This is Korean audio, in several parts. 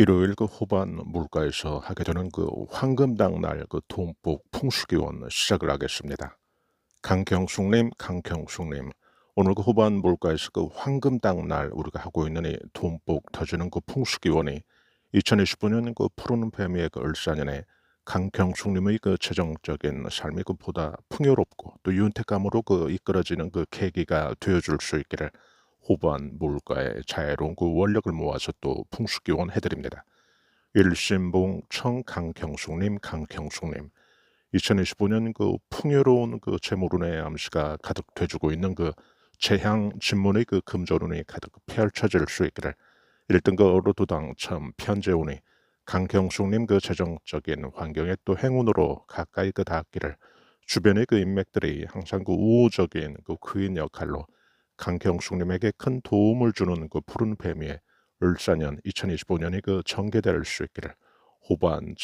일요일 그 후반 물가에서 하게 되는 그 황금당 날 그 돈복 풍수기원 시작을 하겠습니다. 강경숙님, 강경숙님, 오늘 그 후반 물가에서 그 황금당 날 우리가 하고 있는 이 돈복 터지는 그 풍수기원이 2025년 그 푸른 뱀의 그 을사년에 강경숙님의 그 재정적인 삶이 그 보다 풍요롭고 또 윤택감으로 그 이끌어지는 그 계기가 되어줄 수 있기를 후반 물가의 자애로운 그 원력을 모아서 또 풍수기원 해드립니다. 일신봉 청 강경숙님 강경숙님 2025년 그 풍요로운 그 재물운의 암시가 가득 돼주고 있는 그 재향 진문의 그 금조운이 가득 펼쳐질 수 있기를 1등 그 어로도 당첨 편재운이 강경숙님 그 재정적인 환경에 또 행운으로 가까이 그 닿기를 주변의 그 인맥들이 항상 그 우호적인 그 그인 역할로 강경숙님에게 큰 도움을 주는 그 푸른 뱀위에 을사년 2025년이 그 전개될 수 있기를 호반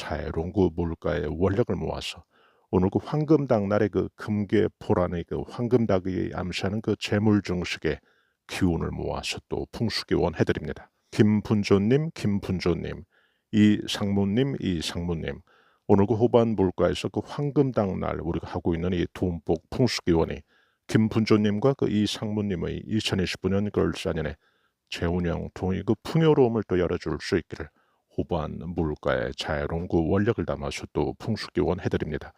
그 물가의 원력을 모아서 오늘 그 황금당 날의 그 금계 보란의 그 황금닭이 암시하는 그 재물 증식의 기운을 모아서 또 풍수기원 해드립니다. 김분조님, 김분조님, 이 상무님, 이 상무님. 오늘 그 후반 물가에서 그 황금당 날 우리가 하고 있는 이 돈복 풍수기원이 김분조님과 그 이상무님의 2029년 걸사년에 재운영 동의 그 풍요로움을 또 열어줄 수 있기를 후반 물가의 자유로운 그 원력을 담아서 또 풍수기원 해드립니다.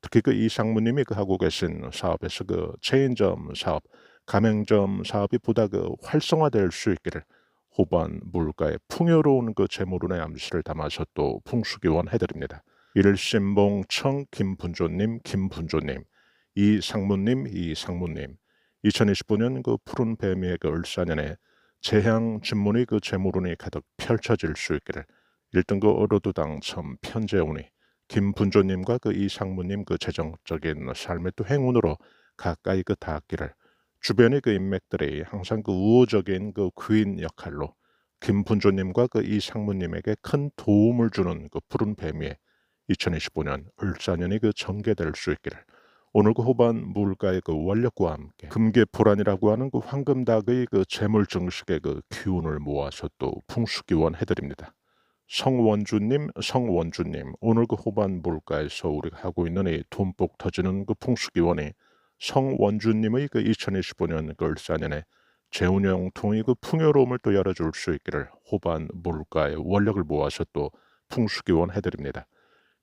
특히 그 이상무님이 그 하고 계신 사업에서 그 체인점 사업, 가맹점 사업이 보다 그 활성화될 수 있기를 후반 물가의 풍요로운 그 재물운의 암시를 담아서 또 풍수기원 해드립니다. 일신봉 청 김분조님, 김분조님, 이 상무님, 이 상무님, 2025년 그 푸른 뱀의 그 을사년에 재향 진문의 그 재물운이 가득 펼쳐질 수 있기를 1등급 어로도 당첨 편재운이 김분조님과 그 이상무님 그 재정적인 삶의 또 행운으로 가까이 그 닿기를 주변의 그 인맥들이 항상 그 우호적인 그 귀인 역할로 김분조님과 그 이상무님에게 큰 도움을 주는 그 푸른 뱀이 2025년 을사년이 그 전개될 수 있기를 오늘 그 후반 물가의 그 원력과 함께 금계포란이라고 하는 그 황금닭의 그 재물 증식의 그 기운을 모아서 또 풍수기원 해드립니다. 성원주님, 성원주님, 오늘 그 후반 물가에서 우리가 하고 있는 이 돈복 터지는 그 풍수기원이 성원주님의 그 2025년 그 을사년에 재운영 통이 그 풍요로움을 또 열어줄 수 있기를 후반 물가의 원력을 모아서 또 풍수기원 해드립니다.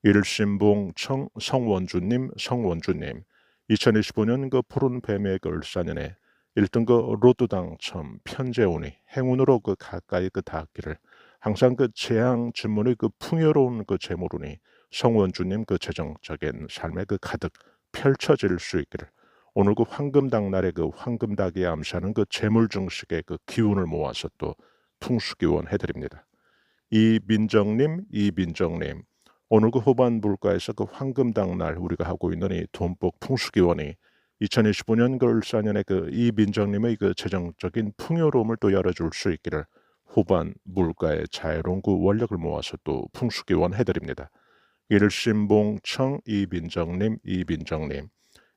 일신봉 청 성원주님 성원주님 2025년 그 푸른 뱀의 그 을사년에 1등 그 로또 당첨 편재운이 행운으로 그 가까이 그 닿기를 항상 그 재앙 주문의 그 풍요로운 그 재물운이 성원주님 그 재정적인 삶에 그 가득 펼쳐질 수 있기를 오늘 그 황금당 날에 그 황금닭이 암시하는 그 재물 증식의 그 기운을 모아서 또 풍수기원 해드립니다. 이민정님, 이민정님, 오늘 그 후반 물가에서 그 황금당 날 우리가 하고 있는 이 돈복 풍수기원이 2025년 그 을사년에 그 이민정님의 그 재정적인 풍요로움을 또 열어줄 수 있기를 후반 물가의 자유로운 그 원력을 모아서 또 풍수기원 해드립니다. 일신봉 청 이민정님 이민정님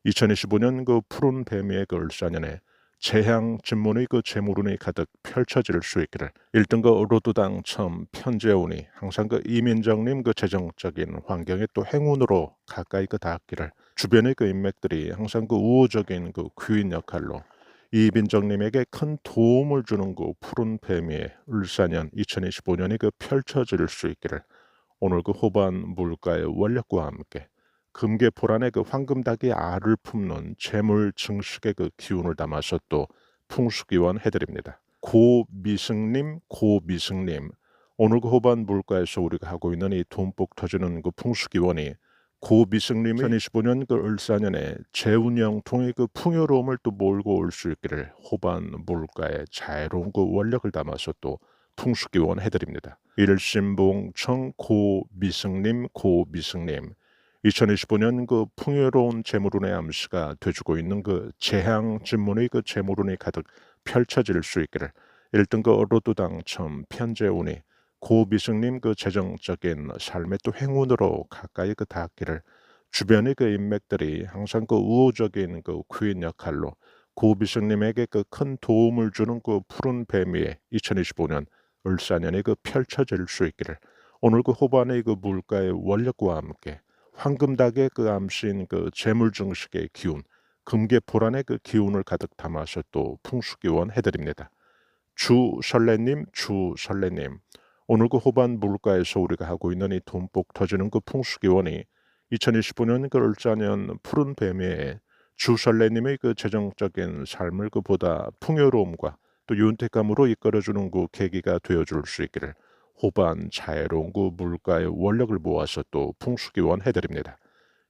2025년 그 푸른 뱀의 그 을사년에 재향 진문의 그 재물운이 가득 펼쳐질 수 있기를. 1등 그 로드 당첨 편재운이 항상 그 이민정님 그 재정적인 환경에 또 행운으로 가까이 그 닿기를. 주변의 그 인맥들이 항상 그 우호적인 그 귀인 역할로 이민정님에게 큰 도움을 주는 그 푸른 뱀의 을사년 2025년이 그 펼쳐질 수 있기를. 오늘 그 후반 물가의 원력과 함께 금계포란의 그 황금닭이 알을 품는 재물 증식의 그 기운을 담아서 또 풍수기원 해드립니다. 고미승님, 고미승님, 오늘 그 후반 물가에서 우리가 하고 있는 이 돈복 터지는 그 풍수기원이 고미승님이 2025년 그 을사년에 재운영 통해 그 풍요로움을 또 몰고 올 수 있기를 후반 물가에 자유로운 그 원력을 담아서 또 풍수기원 해드립니다. 일신봉 청 고미승님, 고미승님, 2025년 그 풍요로운 재물운의 암시가 돼주고 있는 그 재향 진문의 그 재물운이 가득 펼쳐질 수 있기를 1등 그 로또 당 첨 편재운이 고비승님 그 재정적인 삶의 또 행운으로 가까이 그 닿기를 주변의 그 인맥들이 항상 그 우호적인 그 귀인 역할로 고비승님에게 그 큰 도움을 주는 그 푸른 뱀위에 2025년 을사년이 그 펼쳐질 수 있기를 오늘 그 후반의 그 물가의 원력과 함께 황금닭의 그 암신 그 재물 증식의 기운, 금계 보란의 그 기운을 가득 담아서 또 풍수기원 해드립니다. 주 설레님, 주 설레님. 오늘 그 후반 물가에서 우리가 하고 있는 이 돈복 터지는 그 풍수기원이 2025년 그 을자년 푸른 뱀의 주 설레님의 그 재정적인 삶을 그보다 풍요로움과 또 윤택감으로 이끌어주는 그 계기가 되어줄 수 있기를 호반 그 물가의 원력을 모아서 또 풍수기원 해드립니다.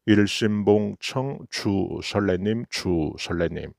일심봉청 주 설레님 주 설레님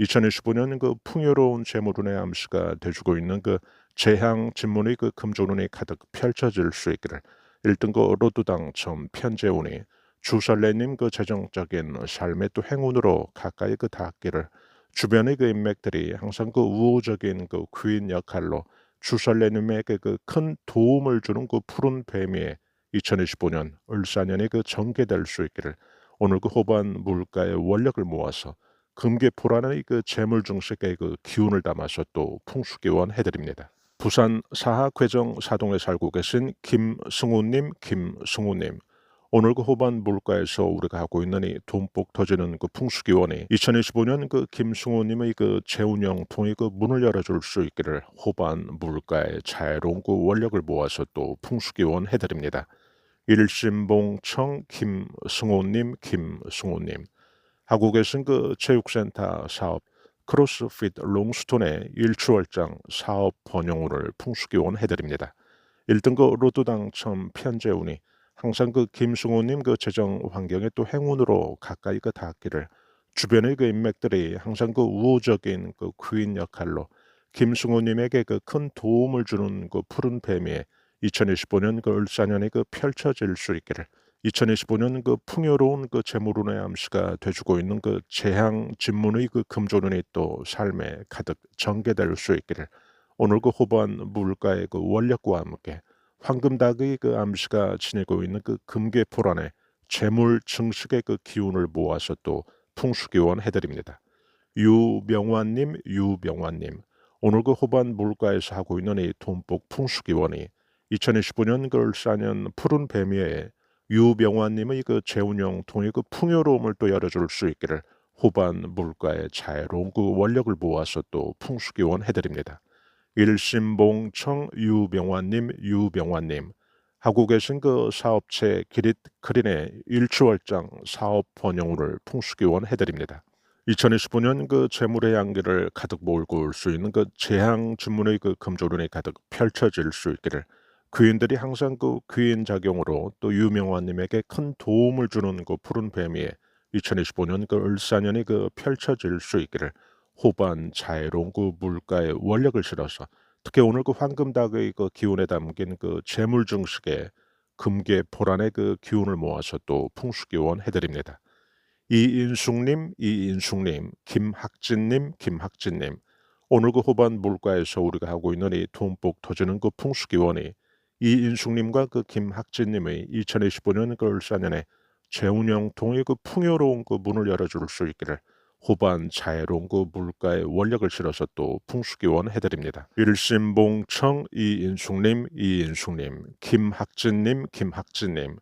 2025년 그 풍요로운 재물운의 암시가 돼주고 있는 그 재향 진문의 그 금조운이 가득 펼쳐질 수 있기를 1등급 로또 당첨 편재운이 주설레님 그 재정적인 삶의 또 행운으로 가까이 그 닿기를 주변의 그 인맥들이 항상 그 우호적인 그 귀인 역할로 주설레님에게 그 큰 도움을 주는 그 푸른 뱀이 2025년 을사년이 그 전개될 수 있기를 오늘 그 호반 물가의 원력을 모아서 금계포라는 그 재물 증식의 그 기운을 담아서 또 풍수기원 해드립니다. 부산 사하 괴정 사동에 살고 계신 김승우님, 김승우님. 오늘 그 후반 물가에서 우리가 하고 있는 이 돈복 터지는 그 풍수기원이 2025년 그 김승호님의 그 재운영 통이 그 문을 열어줄 수 있기를 후반 물가에 자유로운 그 원력을 모아서 또 풍수기원 해드립니다. 일심봉청 김승호님, 김승호님. 하고 계신 그 체육센터 사업 크로스핏 롱스톤의 일추월장 사업 번영운을 풍수기원 해드립니다. 1등급 로또 당첨 편재운이 항상 그 김승호님 그 재정 환경에 또 행운으로 가까이 그 닿기를 주변의 그 인맥들이 항상 그 우호적인 그 귀인 역할로 김승호님에게 그 큰 도움을 주는 그 푸른 뱀이 2025년 그 을사년에 그 펼쳐질 수 있기를 2025년 그 풍요로운 그 재물운의 암시가 돼주고 있는 그 재향 진문의 그 금조운이 또 삶에 가득 전개될 수 있기를 오늘 그 후반 물가의 그 원력과 함께 황금닭의 그 암시가 지니고 있는 그 금계포란에 재물 증식의 그 기운을 모아서 또 풍수기원 해드립니다. 유명환님, 유명환님. 오늘 그 후반 물가에서 하고 있는 이 돈복 풍수기원이 2025년 그 을사년 푸른 뱀위에 유명환님의 그 재운용 통의 그 풍요로움을 또 열어줄 수 있기를 후반 물가의 자유로운 그 원력을 모아서 또 풍수기원 해드립니다. 일심봉청 유병환님, 유병환님 하고 계신 그 사업체 기릿 크린의 일추월장 사업 번영을 풍수기원 해드립니다. 2025년 그 재물의 양기를 가득 몰고 올 수 있는 그 재앙 주문의 그 금조론이 가득 펼쳐질 수 있기를 귀인들이 항상 그 귀인 작용으로 또 유명환님에게 큰 도움을 주는 그 푸른 뱀이 2025년 그 을사년이 그 펼쳐질 수 있기를 호반, 자애로운 그 물가의 원력을 실어서 특히 오늘 그 황금닭의 그 기운에 담긴 그 재물 증식에 금계 보란의 그 기운을 모아서 또 풍수기원 해드립니다. 이인숙님, 이인숙님, 김학진님, 김학진님. 오늘 그 후반 물가에서 우리가 하고 있는 이 돈복 터지는 그 풍수기원이 이인숙님과 그 김학진님의 2025년 그 을사년에 재운영 통의 그 풍요로운 그 문을 열어줄 수 있기를 후반 그 물가의 원력을 실어서 또 풍수기원 해드립니다. 일심봉청 이인숙님, 이인숙님, 김학진님, 김학진님,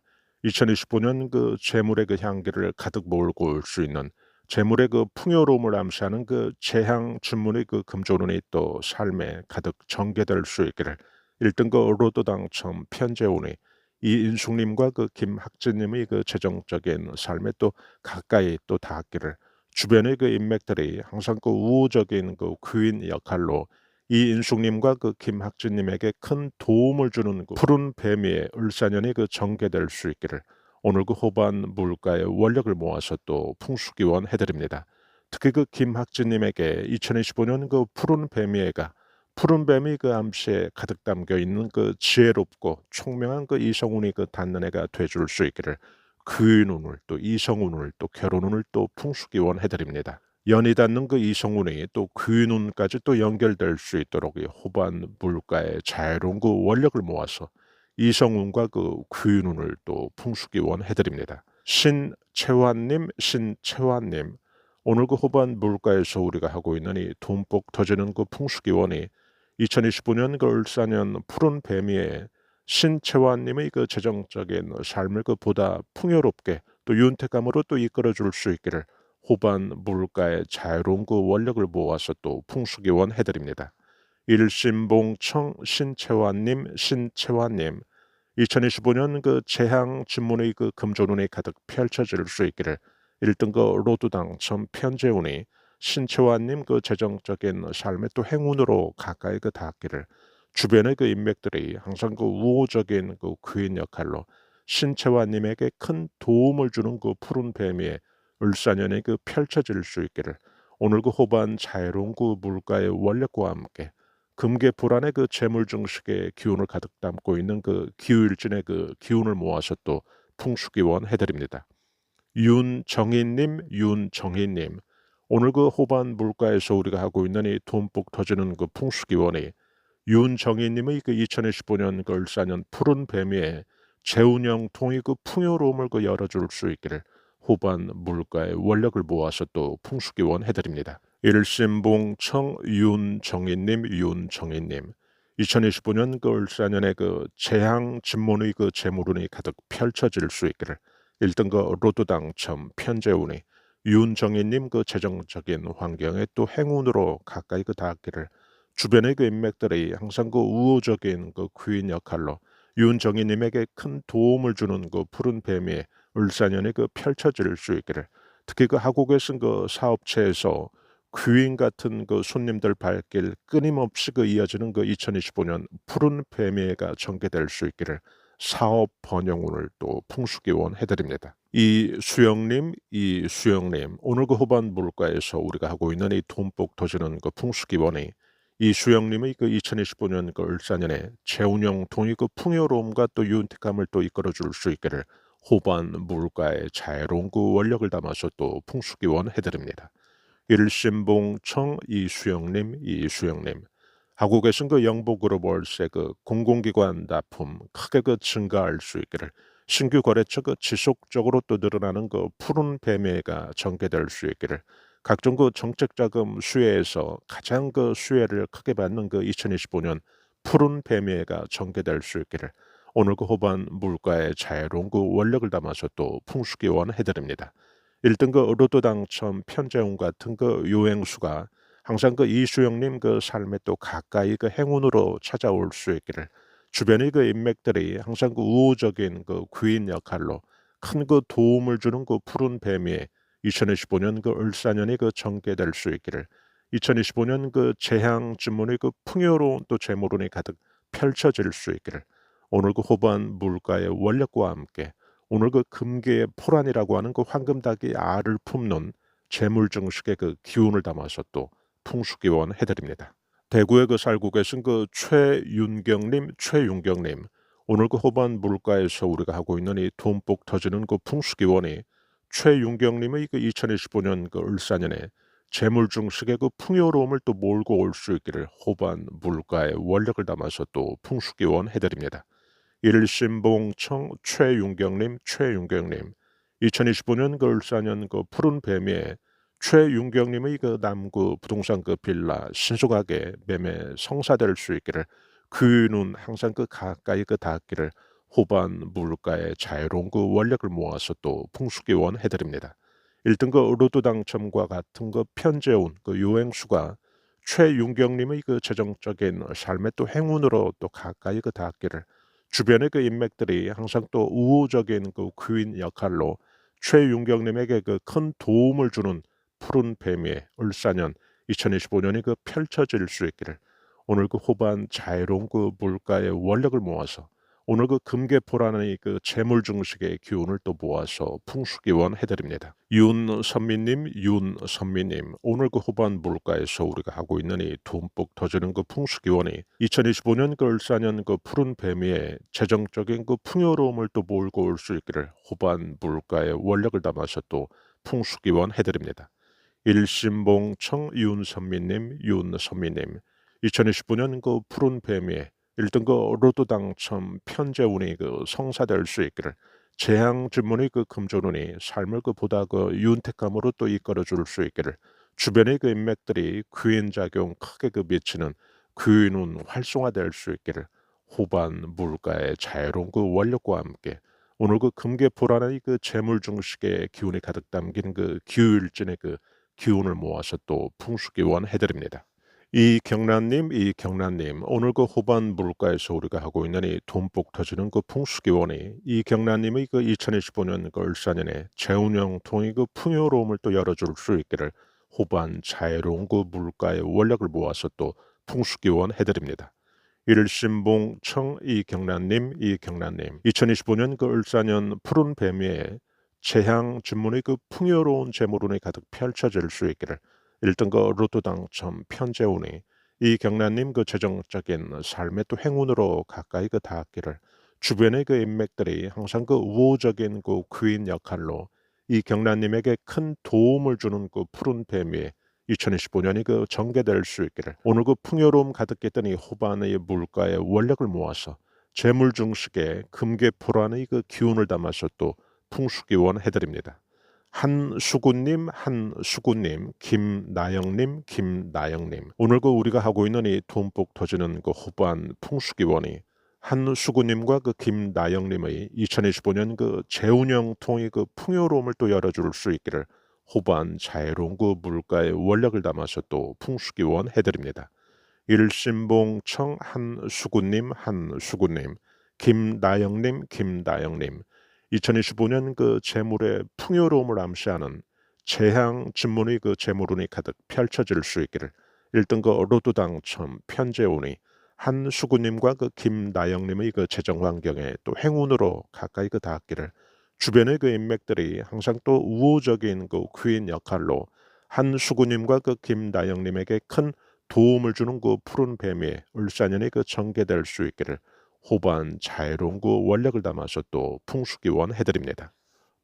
2025년 그 재물의 그 향기를 가득 몰고 올 수 있는 재물의 그 풍요로움을 암시하는 그 재향 주문의 그 금조론이 또 삶에 가득 전개될 수 있기를 1등급 로또 당첨 편재운이 이인숙님과 그 김학진님의 그 재정적인 삶에 또 가까이 또 닿기를 주변의 그 인맥들이 항상 그 우호적인 그 귀인 역할로 이 인숙님과 그 김학진님에게 큰 도움을 주는 그 푸른 뱀의 을사년이 그 전개될 수 있기를 오늘 그 호반 물가의 원력을 모아서 또 풍수기원 해드립니다. 특히 그 김학진님에게 2025년 그 푸른 뱀이가 푸른 뱀이 그 암시에 가득 담겨 있는 그 지혜롭고 총명한 그 이성운이 그 닿는 애가 돼줄 수 있기를 그인운을 또 이성운을 또 결혼운을 또 풍수기원 해드립니다. 연이 닿는 그 이성운이 또 그인운까지 또 연결될 수 있도록 호반 물가의 자유로운 그 원력을 모아서 이성운과 그 그인운을 또 풍수기원 해드립니다. 신채환님, 신채환님, 오늘 그 호반 물가에서 우리가 하고 있는 이 돈복 터지는 그 풍수기원이 2025년 그 을사년 푸른 뱀이의 신채환님의 그 재정적인 삶을 그 보다 풍요롭게 또 윤택감으로 또 이끌어 줄 수 있기를 호반 물가의 자유로운 그 원력을 모아서 또 풍수기원 해드립니다. 일심봉청 신채환님 신채환님 2025년 그 재향 진문의 그 금조눈이 가득 펼쳐질 수 있기를 1등 그 로또 당첨 편재운이 신채환님 그 재정적인 삶의 또 행운으로 가까이 그 닿기를 주변의 그 인맥들이 항상 그 우호적인 그 귀인 역할로 신채환님에게 큰 도움을 주는 그 푸른 뱀의 을사년에 그 펼쳐질 수 있기를 오늘 그 호반 자유로운 그 물가의 원력과 함께 금계 불안의 그 재물 증식의 기운을 가득 담고 있는 그 기후일진의 그 기운을 모아서 또 풍수기원 해드립니다. 윤정희님, 윤정희님, 오늘 그 호반 물가에서 우리가 하고 있는 이 돈복 터지는 그 풍수기원이 윤정희님의 그 2025년 그 을사년 푸른 뱀의 재운영 통이 그 풍요로움을 그 열어줄 수 있기를 호반 물가의 원력을 모아서 또 풍수기원 해드립니다. 일심봉 청 윤정희님 윤정희님 2025년 그 을사년의 그 재향 진문의 그 재물운이 가득 펼쳐질 수 있기를 1등 그 로또 당첨 편재운이 윤정희님 그 재정적인 환경에 또 행운으로 가까이 그 닿기를 주변의 그 인맥들이 항상 그 우호적인 그 귀인 역할로 윤정희님에게 큰 도움을 주는 그 푸른 뱀이 을사년에 그 펼쳐질 수 있기를 특히 그 하고 계신 그 사업체에서 귀인 같은 그 손님들 발길 끊임없이 그 이어지는 그 2025년 푸른 뱀예가 전개될 수 있기를 사업 번영운을 또 풍수기원 해드립니다. 이 수영님, 이 수영님, 오늘 그 후반 물가에서 우리가 하고 있는 이 돈복 터지는 그 풍수기원이 이 수영님의 그 2025년 그 을사년에 재운영 동의 그 풍요로움과 또 윤택감을 또 이끌어 줄 수 있기를 호반 물가의 자유로운 그 원력을 담아서 또 풍수기원 해드립니다. 일심봉청 이수영님 이수영님 하고 계신 그 영복으로 월세 그 공공기관 납품 크게 그 증가할 수 있기를 신규 거래처 그 지속적으로 또 늘어나는 그 푸른 배매가 전개될 수 있기를 각종 그 정책 자금 수혜에서 가장 그 수혜를 크게 받는 그 2025년 푸른 배매가 전개될 수 있기를 오늘 그 호반 물가의 자유로운 그 원력을 담아서 또 풍수기 원 해드립니다. 1등 그 로또 당첨 편재훈 같은 그 요행수가 항상 그 이수영님 그 삶에 또 가까이 그 행운으로 찾아올 수 있기를 주변의 그 인맥들이 항상 그 우호적인 그 귀인 역할로 큰 그 도움을 주는 그 푸른 뱀이 2025년 그 을사년이 그 전개될 수 있기를 2025년 그 재향 주문의 그 풍요로운 또 재물운이 가득 펼쳐질 수 있기를 오늘 그 호반 물가의 원력과 함께 오늘 그 금계의 포란이라고 하는 그 황금닭이 알을 품는 재물 증식의 그 기운을 담아서 또 풍수기원 해드립니다. 대구에 그 살고 계신 그 최윤경님, 최윤경님, 오늘 그 호반 물가에서 우리가 하고 있는 이 돈복 터지는 그 풍수기원이 최윤경님의 그 2025년 그 을사년에 재물 증식의 그 풍요로움을 또 몰고 올 수 있기를 호반 물가의 원력을 담아서 또 풍수기원 해드립니다. 일심봉청 최윤경님, 최윤경님. 2025년 그 을사년 그 푸른 뱀에 최윤경님의 그 남구 부동산 그 빌라 신속하게 매매 성사될 수 있기를 그는 항상 그 가까이 그 닿기를 호반 물가의 자유로운 그 원력을 모아서 또 풍수기원 해드립니다. 1등 그 로또 당첨과 같은 그 편재운 그 요행수가 최윤경님의 그 재정적인 삶의 또 행운으로 또 가까이 그 닿기를 주변의 그 인맥들이 항상 또 우호적인 그 귀인 역할로 최윤경님에게 그 큰 도움을 주는 푸른 뱀의 을사년 2025년이 그 펼쳐질 수 있기를 오늘 그 호반 자유로운 그 물가의 원력을 모아서 오늘 그 금계포라는 그 재물 증식의 기운을 또 모아서 풍수기원 해드립니다. 윤선미님, 윤선미님, 오늘 그 후반 물가에서 우리가 하고 있는 이 듬뿍 터지는 그 풍수기원이 2025년 그 을사년 그 푸른 뱀위에 재정적인 그 풍요로움을 또 몰고 올 수 있기를 후반 물가의 원력을 담아서 또 풍수기원 해드립니다. 일심봉청 윤선미님, 윤선미님, 2025년 그 푸른 뱀위에 1등 그 로또 당첨 편재운이 그 성사될 수 있기를 재앙 주문의 그 금조운이 삶을 그 보다 그 윤택감으로 또 이끌어 줄 수 있기를 주변의 그 인맥들이 귀인 작용 크게 그 미치는 귀인운 활성화될 수 있기를 후반 물가의 자유로운 그 원력과 함께 오늘 그 금계포라는 그 재물 중식의 기운이 가득 담긴 그 기후일진의 그 기운을 모아서 또 풍수기원 해드립니다. 이 경란님, 이 경란님, 오늘 그 후반 물가에서 우리가 하고 있는 이 돈복 터지는 그 풍수기원이 이 경란님의 그 2025년 그 을사년에 재운영 통이 그 풍요로움을 또 열어줄 수 있기를 후반 자유로운 그 물가의 원력을 모아서 또 풍수기원 해드립니다. 일신봉 청 이경란님, 이경란님, 2025년 그 을사년 푸른 뱀위에 재향 진문의 그 풍요로운 재물운이 가득 펼쳐질 수 있기를 1등급 로또 당첨 편재운이 이 경란님 그 재정적인 삶의 또 행운으로 가까이 그 닿기를 주변의 그 인맥들이 항상 그 우호적인 그 귀인 역할로 이 경란님에게 큰 도움을 주는 그 푸른 뱀이 2025년이 그 전개될 수 있기를 오늘 그 풍요로움 가득했던 이 호반의 물가의 원력을 모아서 재물 중식에 금계포란의 그 기운을 담아서 또 풍수기원 해드립니다. 한수구님, 한수구님, 김나영님, 김나영님. 오늘 그 우리가 하고 있는 이 돈복 터지는 그 후반 풍수기원이 한수구님과 그 김나영님의 2025년 그 재운영 통이 그 풍요로움을 또 열어줄 수 있기를 후반 자유로운 그 물가의 원력을 담아서 또 풍수기원 해드립니다. 일신봉 청 한수구님, 한수구님, 김나영님, 김나영님. 2025년 그 재물의 풍요로움을 암시하는 재향 진문의 그 재물운이 가득 펼쳐질 수 있기를 1등 그 로또 당첨 편재운이 한수구님과 그 김나영님의 그 재정 환경에 또 행운으로 가까이 그 닿기를 주변의 그 인맥들이 항상 또 우호적인 그 귀인 역할로 한수구님과 그 김나영님에게 큰 도움을 주는 그 푸른 뱀이 을사년이 그 전개될 수 있기를 호반 자유로운 그 원력을 담아서 또 풍수기원 해드립니다.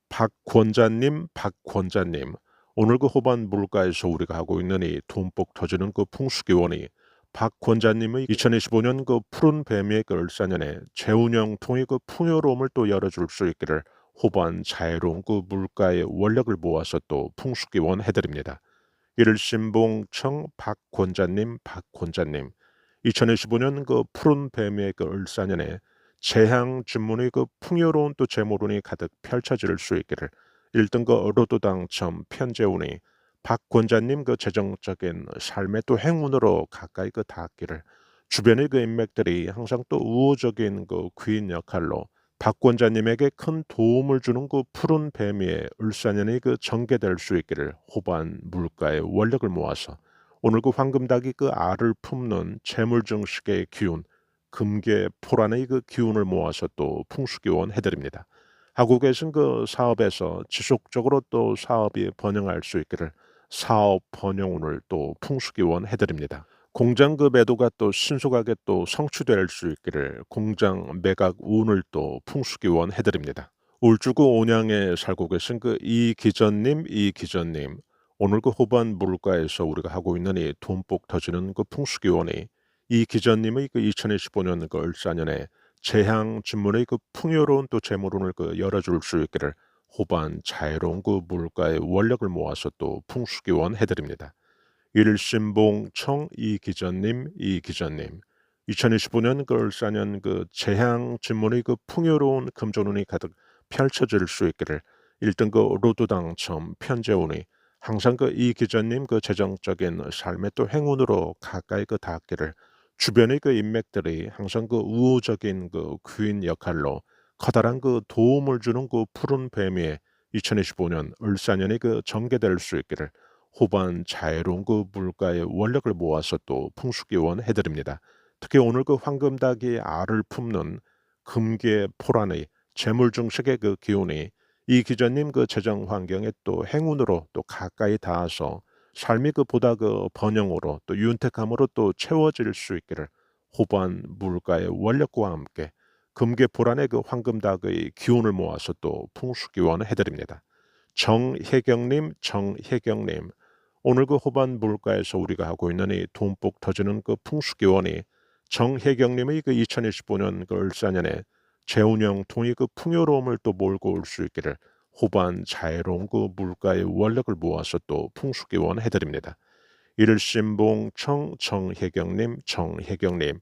박 권자님, 박 권자님, 오늘 그 호반 물가에서 우리가 하고 있는 이 돈복 터지는 그 풍수기원이 박 권자님의 2025년 그 푸른 뱀의 그 을사년에 재운영 통의 그 풍요로움을 또 열어줄 수 있기를 호반 자유로운 그 물가의 원력을 모아서 또 풍수기원 해드립니다. 일신봉청 박권자님, 박권자님, 2025년 그 푸른 뱀의 그 을사년에 재향 준문의 그 풍요로운 또 재물운이 가득 펼쳐질 수 있기를 1등 그 로또 당 첨 편재운이 박 권자님 그 재정적인 삶의 또 행운으로 가까이 그 닿기를 주변의 그 인맥들이 항상 또 우호적인 그 귀인 역할로 박 권자님에게 큰 도움을 주는 그 푸른 뱀의 을사년이 그 전개될 수 있기를 호반 물가의 원력을 모아서 오늘 그 황금닭이 그 알을 품는 재물정식의 기운, 금계 포란의 그 기운을 모아서 또 풍수기원 해드립니다. 하고 계신 그 사업에서 지속적으로 또 사업이 번영할 수 있기를 사업 번영운을 또 풍수기원 해드립니다. 공장 그 매도가 또 신속하게 또 성취될 수 있기를 공장 매각 운을 또 풍수기원 해드립니다. 울주구 온양에 살고 계신 그 이기전님, 이기전님, 오늘 그 후반 물가에서 우리가 하고 있는 이 돈복 터지는 그 풍수기원이 이 기자님의 그 2025년 그 을사년에 재향 진문의 그 풍요로운 또 재물운을 그 열어줄 수 있기를 후반 자유로운 그 물가의 원력을 모아서 또 풍수기원 해드립니다. 일신봉 청 이 기자님 이 기자님 2025년 그 을사년 그 재향 진문의 그 풍요로운 금전운이 가득 펼쳐질 수 있기를 1등 그 로또 당첨 편재운이 항상 그 이 기자님 그 재정적인 삶의 또 행운으로 가까이 그 닿기를 주변의 그 인맥들이 항상 그 우호적인 그 귀인 역할로 커다란 그 도움을 주는 그 푸른 뱀이 2025년 을사년이 그 전개될 수 있기를 후반 자유로운 그 물가의 원력을 모아서 또 풍수기원 해드립니다. 특히 오늘 그 황금닭이 알을 품는 금계 포란의 재물 중식의 그 기운이 이 기자님 그 재정 환경에 또 행운으로 또 가까이 닿아서 삶이 그 보다 그 번영으로 또 윤택함으로 또 채워질 수 있기를 호반 물가의 원력과 함께 금계 보란의 그 황금닭의 기운을 모아서 또 풍수기원을 해드립니다. 정혜경님, 정혜경님, 오늘 그 호반 물가에서 우리가 하고 있는 이 돈복 터지는 그 풍수기원이 정혜경님의 그 2025년 그 을사년에 재운영 통이 그 풍요로움을 또 몰고 올 수 있기를 후반 자유로운 그 물가의 원력을 모아서 또 풍수기 원 해드립니다. 일신봉청 정혜경님 정혜경님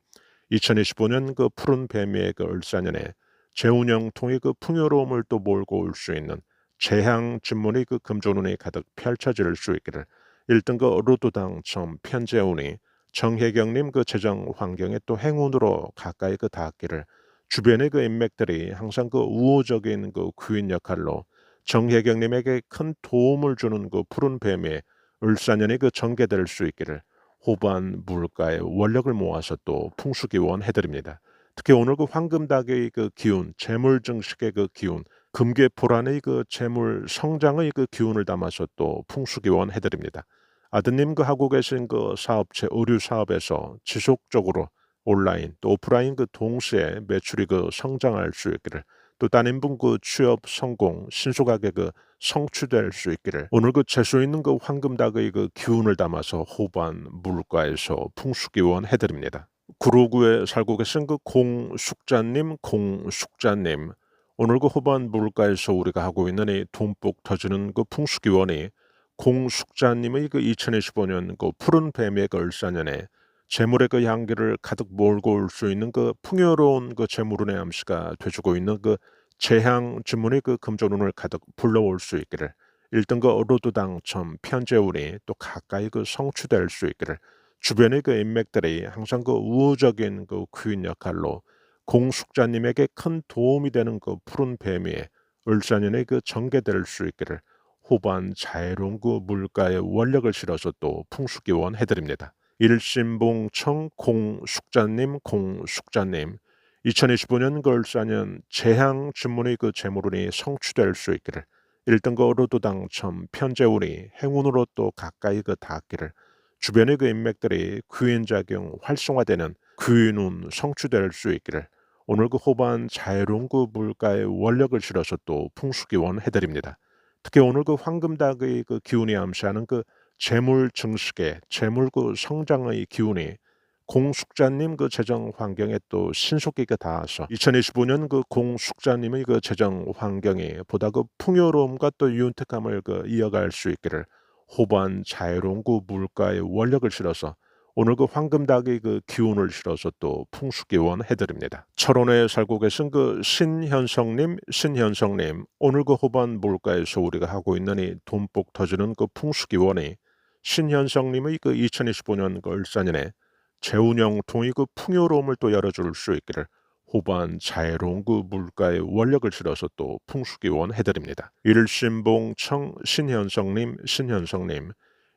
2025년 그 푸른 뱀의 그 을사년에 재운영 통의 그 풍요로움을 또 몰고 올 수 있는 재향 진문의 그 금조눈이 가득 펼쳐질 수 있기를 1등 그 로또 당첨 편재운이 정혜경님 그 재정 환경에 또 행운으로 가까이 그 닿기를 주변의 그 인맥들이 항상 그 우호적인 그 구인 역할로 정혜경님에게 큰 도움을 주는 그 푸른 뱀의 을사년이 그 전개될 수 있기를 호반 물가의 원력을 모아서 또 풍수기원 해드립니다. 특히 오늘 그 황금닭의 그 기운, 재물 증식의 그 기운, 금괴포란의 그 재물 성장의 그 기운을 담아서 또 풍수기원 해드립니다. 아드님 그 하고 계신 그 사업체 의류 사업에서 지속적으로 온라인 또 오프라인 그 동시에 매출이 그 성장할 수 있기를 또 따님 분 그 취업 성공 신속하게 그 성취될 수 있기를 오늘 그 재수 있는 그 황금닭의 그 기운을 담아서 호반 물가에서 풍수기원 해드립니다. 구로구에 살고 계신 그 공숙자님 공숙자님 오늘 그 호반 물가에서 우리가 하고 있는 이 돈복 터지는 그 풍수기원이 공숙자님의 그 2025년 그 푸른 뱀의 그 을사년에 재물의 그 향기를 가득 몰고 올 수 있는 그 풍요로운 그 재물운의 암시가 돼주고 있는 그 재향 주문의 그 금전운을 가득 불러올 수 있기를 1등 그 로드 당첨 편재운이 또 가까이 그 성취될 수 있기를 주변의 그 인맥들이 항상 그 우호적인 그 귀인 역할로 공숙자님에게 큰 도움이 되는 그 푸른 뱀위에 을사년의 그 전개될 수 있기를 후반 자애로운 그 물가의 원력을 실어서 또 풍수기원 해드립니다. 일신봉청 공숙자님 공숙자님 2025년 걸사년 재향 주문의 그 재물운이 성취될 수 있기를 1등거로도 당첨 편재운이 행운으로 또 가까이 그 닿기를 주변의 그 인맥들이 귀인작용 활성화되는 귀인운 성취될 수 있기를 오늘 그 호반 자유로운 그 물가의 원력을 실어서 또 풍수기원 해드립니다. 특히 오늘 그 황금닭의 그 기운이 암시하는 그 재물 증식의 재물 그 성장의 기운이 공숙자님 그 재정 환경에 또 신속하게 닿아서 2025년 그 공숙자님의 그 재정 환경이 보다 그 풍요로움과 또 윤택함을 그 이어갈 수 있기를 호반 자유로운 그 물가의 원력을 실어서 오늘 그 황금닭의 그 기운을 실어서 또 풍수기원 해드립니다. 철원에 살고 계신 그 신현성님, 신현성님, 오늘 그 호반 물가에서 우리가 하고 있는 이 돈복 터지는 그 풍수기원이 신현성님의 그 2025년 그 을사년에 재운영 통이 그 풍요로움을 또 열어줄 수 있기를 호반 자애로운 그 물가의 원력을 실어서 또 풍수기원 해드립니다. 일신봉청 신현성님 신현성님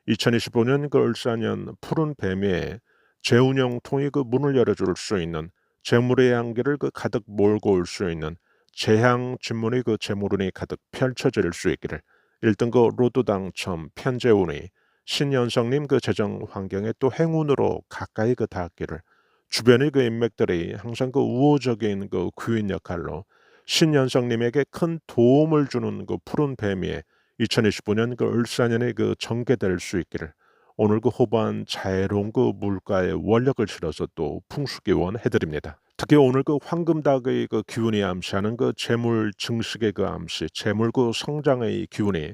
2025년 그 을사년 푸른 뱀에 재운영 통이 그 문을 열어줄 수 있는 재물의 향기를 그 가득 몰고 올 수 있는 재향 진문의 그 재물운이 가득 펼쳐질 수 있기를 1등 그 로또 당첨 편재운이 신연성님 그 재정 환경에 또 행운으로 가까이 그 닿기를 주변의 그 인맥들이 항상 그 우호적인 그 귀인 역할로 신연성님에게 큰 도움을 주는 그 푸른 뱀위에 2025년 그 을사년에 그 전개될 수 있기를 오늘 그 호반 자애로운 그 물가의 원력을 실어서 또 풍수기원 해드립니다. 특히 오늘 그 황금닭의 그 기운이 암시하는 그 재물 증식의 그 암시, 재물 그 성장의 기운이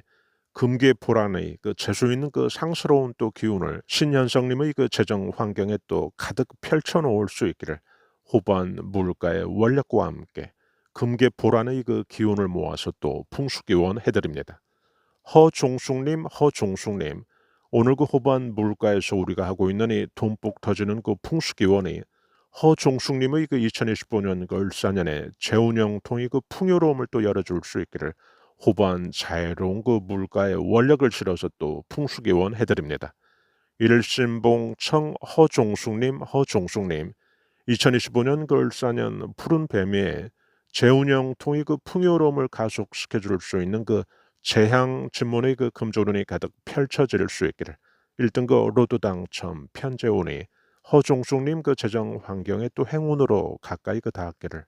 금계포란의 그 재수 있는 그 상스러운 또 기운을 신현성님의 그 재정 환경에 또 가득 펼쳐 놓을 수 있기를 호반 물가의 원력과 함께 금계보란의 그 기운을 모아서 또 풍수기원 해드립니다. 허종숙님, 허종숙님, 오늘 그 호반 물가에서 우리가 하고 있는 이 돈복 터지는 그 풍수기원이 허종숙님의 그 2025년 그 을사년에 재운영 통이 그 풍요로움을 또 열어줄 수 있기를 호반 자애로운 그 물가에 원력을 실어서 또 풍수기원 해드립니다. 일신봉 청 허종숙님 허종숙님 2025년 걸사년 푸른 뱀에 재운영 통이 그 풍요로움을 가속시켜 줄 수 있는 그 재향 진문의 그 금조론이 가득 펼쳐질 수 있기를 1등 그 로드 당첨 편재운이 허종숙님 그 재정 환경에 또 행운으로 가까이 그 닿기를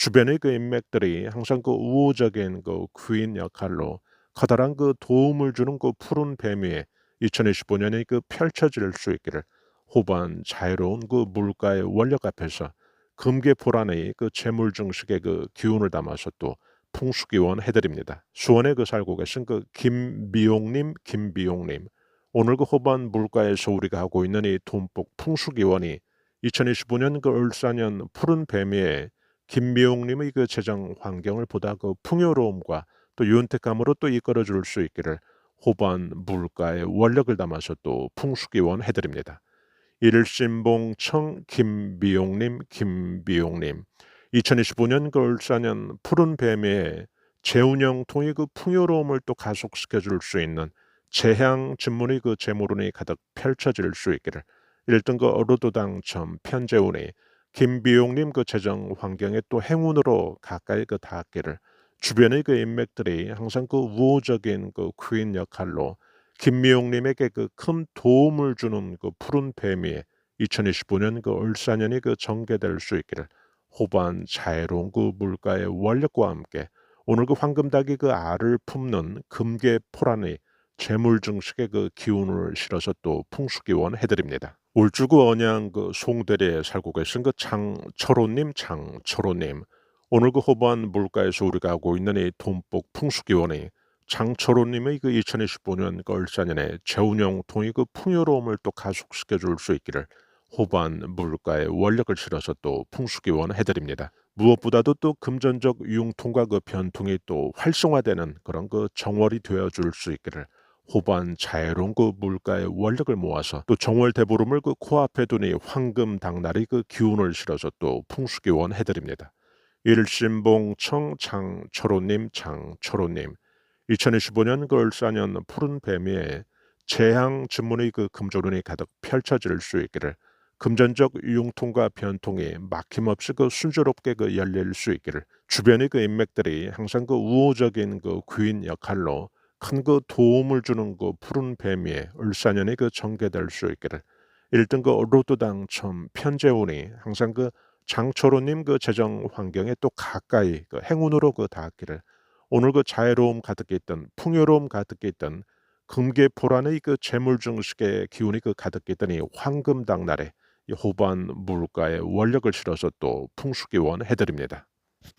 주변의 그 인맥들이 항상 그 우호적인 그 귀인 역할로 커다란 그 도움을 주는 그 푸른 뱀 위에 2025년에 그 펼쳐질 수 있기를 호반 자유로운 그 물가의 원력 앞에서 금계포란의 그 재물 증식의 그 기운을 담아서 또 풍수기원 해드립니다. 수원에 그 살고 계신 그 김비용님, 김비용님. 오늘 그 후반 물가에서 우리가 하고 있는 이 돈복 풍수기원이 2025년 그 을사년 푸른 뱀의 김미용님의 그 재정 환경을 보다 그 풍요로움과 또 윤택감으로 또 이끌어 줄 수 있기를 후반 물가의 원력을 담아서 또 풍수기원 해드립니다. 일신봉청 김비용님 김비용님 2025년 그 을사년 푸른 뱀의 재운영 통해 그 풍요로움을 또 가속시켜 줄 수 있는 재향 진문의 그 재물운이 가득 펼쳐질 수 있기를 1등 그 어르도 당 첨 편재운이 김비용님 그 재정 환경에 또 행운으로 가까이 그 닿기를 주변의 그 인맥들이 항상 그 우호적인 그 퀸 역할로 김미용님에게 그 큰 도움을 주는 그 푸른 뱀이 2025년 그 을사년이 그 전개될 수 있기를 호반 자애로운 그 물가의 원력과 함께 오늘 그 황금닭이 그 알을 품는 금계 포란의 재물 증식의 그 기운을 실어서 또 풍수기원 해드립니다. 울주구 언양 그 송대리에 살고 계신 그 장철호님, 장철호님. 오늘 그 후반 물가에서 우리가 하고 있는 이 돈복 풍수기원이 장철호님의 그 2025년 그 을사년에 재운용 통이 그 풍요로움을 또 가속시켜 줄 수 있기를 후반 물가에 원력을 실어서 또 풍수기원 해드립니다. 무엇보다도 또 금전적 융통과 그 변통이 또 활성화되는 그런 그 정월이 되어 줄 수 있기를 후반 자유로운 그 물가의 원력을 모아서 또 정월 대보름을 그 코앞에 두니 황금 당날이 그 기운을 실어서 또 풍수기원 해드립니다. 일신봉 청 장 철호님 장 철호님 2025년 그 을사년 푸른 뱀의 재향 진문의 그 금조론이 가득 펼쳐질 수 있기를 금전적 융통과 변통이 막힘없이 그 순조롭게 그 열릴 수 있기를 주변의 그 인맥들이 항상 그 우호적인 그 귀인 역할로 큰 그 도움을 주는 그 푸른 뱀의 을사년이 그 전개될 수 있기를 1등 그 로또 당첨 편재운이 항상 그 장철호님 그 재정 환경에 또 가까이 그 행운으로 그 닿기를 오늘 그 자애로움 가득히 있던 풍요로움 가득히 있던 금계포란의 그 재물 증식의 기운이 그 가득히 이 황금당 날에 이 호반 물가에 원력을 실어서 또 풍수기원 해드립니다.